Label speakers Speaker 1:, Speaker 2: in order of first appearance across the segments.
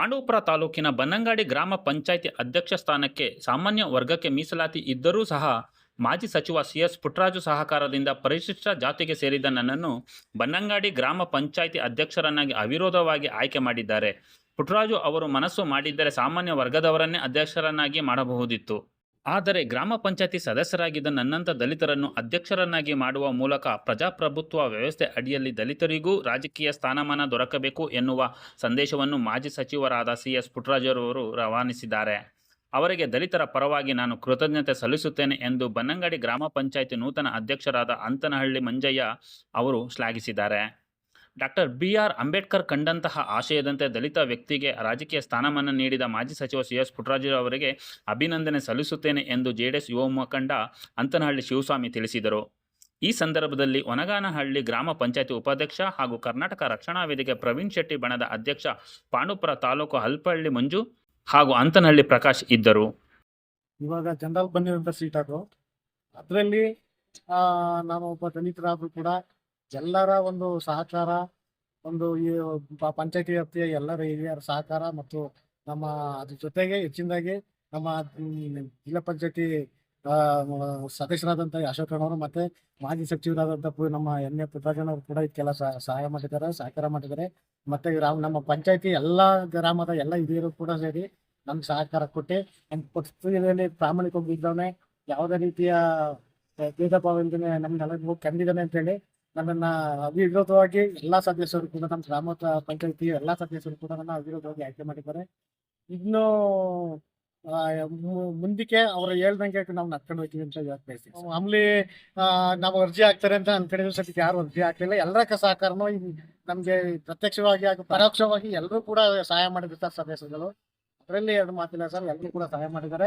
Speaker 1: ಪಾಂಡವಪುರ ತಾಲೂಕಿನ ಬನ್ನಂಗಾಡಿ ಗ್ರಾಮ ಪಂಚಾಯಿತಿ ಅಧ್ಯಕ್ಷ ಸ್ಥಾನಕ್ಕೆ ಸಾಮಾನ್ಯ ವರ್ಗಕ್ಕೆ ಮೀಸಲಾತಿ ಇದ್ದರೂ ಸಹ ಮಾಜಿ ಸಚಿವ ಸಿ ಎಸ್ ಪುಟ್ಟರಾಜು ಸಹಕಾರದಿಂದ ಪರಿಶಿಷ್ಟ ಜಾತಿಗೆ ಸೇರಿದ ನನ್ನನ್ನು ಬನ್ನಂಗಾಡಿ ಗ್ರಾಮ ಪಂಚಾಯಿತಿ ಅಧ್ಯಕ್ಷರನ್ನಾಗಿ ಅವಿರೋಧವಾಗಿ ಆಯ್ಕೆ ಮಾಡಿದ್ದಾರೆ. ಪುಟ್ಟರಾಜು ಅವರು ಮನಸ್ಸು ಮಾಡಿದ್ದರೆ ಸಾಮಾನ್ಯ ವರ್ಗದವರನ್ನೇ ಅಧ್ಯಕ್ಷರನ್ನಾಗಿ ಮಾಡಬಹುದಿತ್ತು. ಆದರೆ ಗ್ರಾಮ ಪಂಚಾಯತಿ ಸದಸ್ಯರಾಗಿದ್ದ ನನ್ನಂಥ ದಲಿತರನ್ನು ಅಧ್ಯಕ್ಷರನ್ನಾಗಿ ಮಾಡುವ ಮೂಲಕ ಪ್ರಜಾಪ್ರಭುತ್ವ ವ್ಯವಸ್ಥೆ ಅಡಿಯಲ್ಲಿ ದಲಿತರಿಗೂ ರಾಜಕೀಯ ಸ್ಥಾನಮಾನ ದೊರಕಬೇಕು ಎನ್ನುವ ಸಂದೇಶವನ್ನು ಮಾಜಿ ಸಚಿವರಾದ ಸಿ ಎಸ್ ಪುಟ್ಟರಾಜರವರು ರವಾನಿಸಿದ್ದಾರೆ. ಅವರಿಗೆ ದಲಿತರ ಪರವಾಗಿ ನಾನು ಕೃತಜ್ಞತೆ ಸಲ್ಲಿಸುತ್ತೇನೆ ಎಂದು ಬನ್ನಂಗಡಿ ಗ್ರಾಮ ಪಂಚಾಯಿತಿ ನೂತನ ಅಧ್ಯಕ್ಷರಾದ ಅಂತನಹಳ್ಳಿ ಮಂಜಯ್ಯ ಅವರು ಶ್ಲಾಘಿಸಿದ್ದಾರೆ. ಡಾಕ್ಟರ್ ಬಿ ಆರ್ ಅಂಬೇಡ್ಕರ್ ಕಂಡಂತಹ ಆಶಯದಂತೆ ದಲಿತ ವ್ಯಕ್ತಿಗೆ ರಾಜಕೀಯ ಸ್ಥಾನಮಾನ ನೀಡಿದ ಮಾಜಿ ಸಚಿವ ಸಿ ಎಸ್ ಪುಟ್ಟರಾಜು ಅವರಿಗೆ ಅಭಿನಂದನೆ ಸಲ್ಲಿಸುತ್ತೇನೆ ಎಂದು ಜೆಡಿಎಸ್ ಯುವ ಮುಖಂಡ ಅಂತನಹಳ್ಳಿ ಶಿವಸ್ವಾಮಿ ತಿಳಿಸಿದರು. ಈ ಸಂದರ್ಭದಲ್ಲಿ ಒನಗಾನಹಳ್ಳಿ ಗ್ರಾಮ ಪಂಚಾಯತಿ ಉಪಾಧ್ಯಕ್ಷ ಹಾಗೂ ಕರ್ನಾಟಕ ರಕ್ಷಣಾ ವೇದಿಕೆ ಪ್ರವೀಣ್ ಶೆಟ್ಟಿ ಬಣದ ಅಧ್ಯಕ್ಷ ಪಾಂಡುಪುರ ತಾಲೂಕು ಹಲ್ಪಳ್ಳಿ ಮಂಜು ಹಾಗೂ ಅಂತನಹಳ್ಳಿ ಪ್ರಕಾಶ್ ಇದ್ದರು.
Speaker 2: ಇವಾಗ ಜನರಲ್ ಬಂದಿರುವಂತ ಸೀಟ್ ಅದು. ಅದರಲ್ಲಿ ನಾನು ಒಬ್ಬ ದಲಿತರಾದ್ರೂ ಕೂಡ ಎಲ್ಲರ ಒಂದು ಸಹಕಾರ, ಒಂದು ಈ ಪಂಚಾಯತಿ ವ್ಯಾಪ್ತಿಯ ಎಲ್ಲರ ಹಿರಿಯರ ಸಹಕಾರ ಮತ್ತು ನಮ್ಮ ಅದ್ರ ಜೊತೆಗೆ ಹೆಚ್ಚಿನದಾಗಿ ನಮ್ಮ ಜಿಲ್ಲಾ ಪಂಚಾಯತಿ ಸದಸ್ಯರಾದಂಥ ಅಶೋಕಣ್ಣವರು ಮತ್ತೆ ಮಾಜಿ ಸಚಿವರಾದಂಥ ನಮ್ಮ ಎನ್ ಎ ಪುಟ್ಟರಾಜನವರು ಕೂಡ ಇದಕ್ಕೆಲ್ಲ ಸಹ- ಸಹಾಯ ಮಾಡಿದ್ದಾರೆ, ಸಹಕಾರ ಮಾಡಿದ್ದಾರೆ. ಮತ್ತೆ ನಮ್ಮ ಪಂಚಾಯತಿ ಎಲ್ಲ ಗ್ರಾಮದ ಎಲ್ಲ ಹಿರಿಯರು ಕೂಡ ಸೇರಿ ನಮ್ಗೆ ಸಹಕಾರ ಕೊಟ್ಟು. ನಮ್ಮ ಪ್ರಾಮಾಣಿಕವಾಗಿ ಇದ್ದವನೇ ಯಾವುದೇ ರೀತಿಯ ಭೇದ ಭಾವ ಇಲ್ದೇ ನಮ್ಗೆ ಕಂಡಿದ್ದಾನೆ ಅಂತ ನನ್ನನ್ನ ಅವಿರೋಧವಾಗಿ ಎಲ್ಲಾ ಸದಸ್ಯರು ಕೂಡ ನಮ್ಮ ಗ್ರಾಮ ಪಂಚಾಯತಿ ಎಲ್ಲಾ ಸದಸ್ಯರು ಕೂಡ ನನ್ನ ಅವಿರೋಧವಾಗಿ ಆಯ್ಕೆ ಮಾಡಿದ್ದಾರೆ. ಇನ್ನು ಮುಂದಕ್ಕೆ ಅವ್ರು ಹೇಳ್ದಂಗೆ ನಾವು ನಡ್ಕೊಂಡು ಹೋಗ್ತೀವಿ ಅಂತ ಹೇಳಕ್ ಬಯಸ್ತೀವಿ ಮಾಮೂಲಿ ನಾವು ಅರ್ಜಿ ಹಾಕ್ತಾರೆ ಅಂತ ಅನ್ಕೊಂಡಿರೋ ಸದ್ಯಕ್ಕೆ ಯಾರು ಅರ್ಜಿ ಹಾಕ್ಲಿಲ್ಲ. ಎಲ್ಲರ ಸಹಕಾರನೂ ನಮ್ಗೆ ಪ್ರತ್ಯಕ್ಷವಾಗಿ ಹಾಗೂ ಪರೋಕ್ಷವಾಗಿ ಎಲ್ಲರೂ ಕೂಡ ಸಹಾಯ ಮಾಡಿರ್ತಾರೆ ಸದಸ್ಯರುಗಳು. ಅದರಲ್ಲಿ ಎರಡು ಮಾತಿಲ್ಲ ಸರ್ ಎಲ್ಲರೂ ಕೂಡ ಸಹಾಯ ಮಾಡಿದ್ದಾರೆ.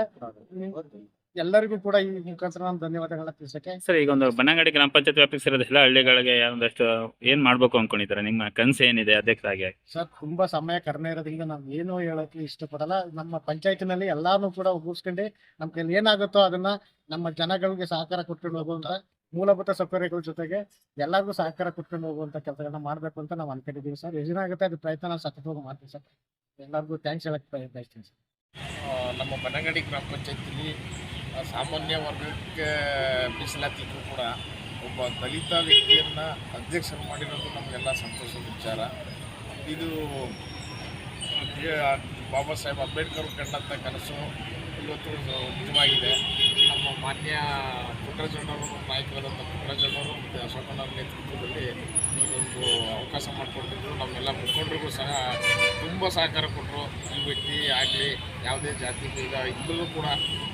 Speaker 2: ಎಲ್ಲರಿಗೂ ಕೂಡ ಈ ಮುಖಾಂತರ ನಾನು ಧನ್ಯವಾದಗಳನ್ನ ತಿಳಿಸಕ್ಕೆ
Speaker 1: ಸರ್ ಈಗ ಒಂದು ಬನ್ನಂಗಡಿ ಗ್ರಾಮ ಪಂಚಾಯತ್ ವ್ಯಾಪ್ತಿಗೆ ಸೇರಿದ ಎಲ್ಲ ಹಳ್ಳಿಗಳಿಗೆ ಒಂದಷ್ಟು ಏನ್ ಮಾಡ್ಬೇಕು ಅನ್ಕೊಂಡಿದ್ದಾರೆ? ನಿಮ್ಮ ಕನಸು ಏನಿದೆ ಅಧ್ಯಕ್ಷರಾಗಿ?
Speaker 2: ಸರ್ ತುಂಬಾ ಸಮಯ ಕಡಿಮೆ ಇರೋದ್ರಿಂದ ನಾವು ಏನು ಹೇಳಕ್ಕೆ ಇಷ್ಟಪಡಲ್ಲ. ನಮ್ಮ ಪಂಚಾಯತಿನಲ್ಲಿ ಎಲ್ಲಾನು ಕೂಡ ಒಗ್ಗೂಡ್ಸ್ಕೊಂಡು ನಮ್ಮ ಕೈಲಿ ಏನಾಗುತ್ತೋ ಅದನ್ನ ನಮ್ಮ ಜನಗಳಿಗೆ ಸಹಕಾರ ಕೊಟ್ಕೊಂಡು ಹೋಗುವಂತ ಮೂಲಭೂತ ಸೌಕರ್ಯಗಳ ಜೊತೆಗೆ ಎಲ್ಲರಿಗೂ ಸಹಕಾರ ಕೊಟ್ಕೊಂಡು ಹೋಗುವಂತ ಕೆಲಸಗಳನ್ನ ಮಾಡ್ಬೇಕು ಅಂತ ನಾವು ಅನ್ಕೊಂಡಿದ್ದೀವಿ ಸರ್. ಏನಾಗುತ್ತೆ ಅದು ಪ್ರಯತ್ನ ನಾವು ಸತತವಾಗಿ ಮಾಡ್ತೀವಿ ಸರ್. ಎಲ್ಲರಿಗೂ ಥ್ಯಾಂಕ್ಸ್ ಹೇಳಕ್ ಬಯ- ಬಯಸ್ತೀನಿ ಸರ್.
Speaker 3: ನಮ್ಮ ಬನಗಡಿ ಗ್ರಾಮ ಪಂಚಾಯತಿಲಿ ಸಾಮಾನ್ಯ ವರ್ಗಕ್ಕೆ ಮೀಸಲಾತಿದ್ರು ಕೂಡ ಒಬ್ಬ ದಲಿತ ವ್ಯಕ್ತಿಯನ್ನು ಅಧ್ಯಕ್ಷರು ಮಾಡಿರೋದು ನಮಗೆಲ್ಲ ಸಂತೋಷದ ವಿಚಾರ. ಇದು ಬಾಬಾ ಸಾಹೇಬ್ ಅಂಬೇಡ್ಕರ್ ಕಂಡಂಥ ಕನಸು ಇವತ್ತು ನಿಜವಾಗಿದೆ. ನಮ್ಮ ಮಾನ್ಯ ಪುಟ್ಟರಾಜಣ್ಣವರು ನಾಯಕರಾದಂಥ ಪುಟ್ಟರಾಜಣ್ಣವರು ಮತ್ತು ಅಶೋಕಣ್ಣವ್ರ ನೇತೃತ್ವದಲ್ಲಿ ಇದೊಂದು ಅವಕಾಶ ಮಾಡಿಕೊಟ್ಟಿದ್ರು ನಮ್ಮೆಲ್ಲ ಮುಖಂಡರಿಗೂ ಸಹ ತುಂಬ ಸಹಕಾರ ಕೊಟ್ಟರು ಈ ವ್ಯಕ್ತಿ ಆಗಲಿ, ಯಾವುದೇ ಜಾತಿ ಭೇದ ಇಬ್ಬರೂ ಕೂಡ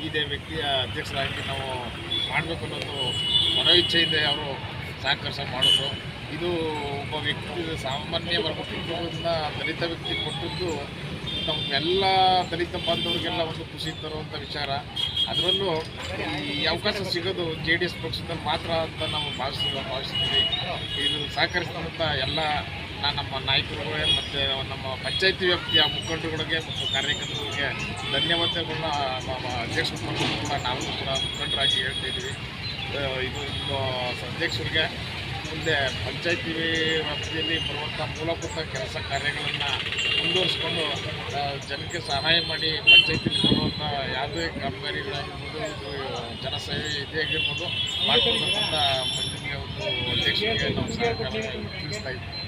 Speaker 3: ಇದೇ ವ್ಯಕ್ತಿಯ ಅಧ್ಯಕ್ಷರಾಗಿ ನಾವು ಮಾಡಬೇಕು ಅನ್ನೋದು ಮನೋಇಚ್ಛೆಯಿಂದ ಅವರು ಸಹಕರಿಸ ಮಾಡಿದ್ರು. ಇದು ಒಬ್ಬ ವ್ಯಕ್ತಿ ಸಾಮಾನ್ಯ ವರ್ಗ ಕುಟುಂಬದಿಂದ ದಲಿತ ವ್ಯಕ್ತಿ ಕೊಟ್ಟದ್ದು ನಮ್ಮೆಲ್ಲ ದಲಿತ ಬಾಂಧವರಿಗೆಲ್ಲ ಒಂದು ಖುಷಿ ತರುವಂಥ ವಿಚಾರ. ಅದರಲ್ಲೂ ಈ ಅವಕಾಶ ಸಿಗೋದು ಜೆ ಡಿ ಎಸ್ ಪಕ್ಷದಲ್ಲಿ ಮಾತ್ರ ಅಂತ ನಾವು ಭಾವಿಸ್ತೀವಿ ಭಾವಿಸ್ತೀವಿ. ಇದು ಸಹಕರಿಸಿದಂಥ ಎಲ್ಲ ನಮ್ಮ ನಾಯಕರು ಮತ್ತು ನಮ್ಮ ಪಂಚಾಯತಿ ವ್ಯಾಪ್ತಿಯ ಮುಖಂಡರುಗಳಿಗೆ ಮತ್ತು ಕಾರ್ಯಕರ್ತರಿಗೆ ಧನ್ಯವಾದಗಳನ್ನ ನಮ್ಮ ಅಧ್ಯಕ್ಷ ಕೂಡ ನಾವು ಕೂಡ ಮುಖಂಡರಾಗಿ ಹೇಳ್ತಾ ಇದ್ದೀವಿ. ಇದು ಇದು ಅಧ್ಯಕ್ಷರಿಗೆ ಮುಂದೆ ಪಂಚಾಯತಿ ವ್ಯಾಪ್ತಿಯಲ್ಲಿ ಬರುವಂಥ ಮೂಲಭೂತ ಕೆಲಸ ಕಾರ್ಯಗಳನ್ನು ಮುಂದುವರಿಸ್ಕೊಂಡು ಜನಕ್ಕೆ ಸಹಾಯ ಮಾಡಿ ಪಂಚಾಯತಿಯಲ್ಲಿ ಬರುವಂಥ ಯಾವುದೇ ಕಾಮಗಾರಿಗಳಾಗಿರ್ಬೋದು, ಇದು ಜನಸೇವೆ ಇದೇ ಆಗಿರ್ಬೋದು ಮಾಡ್ಕೊಡ್ಬೇಕಂತ ಮಂಜುಗೆ ಒಂದು ಅಧ್ಯಕ್ಷರಿಗೆ ನಾವು ಸಹಕಾರ ತಿಳಿಸ್ತಾ ಇದ್ದೀವಿ.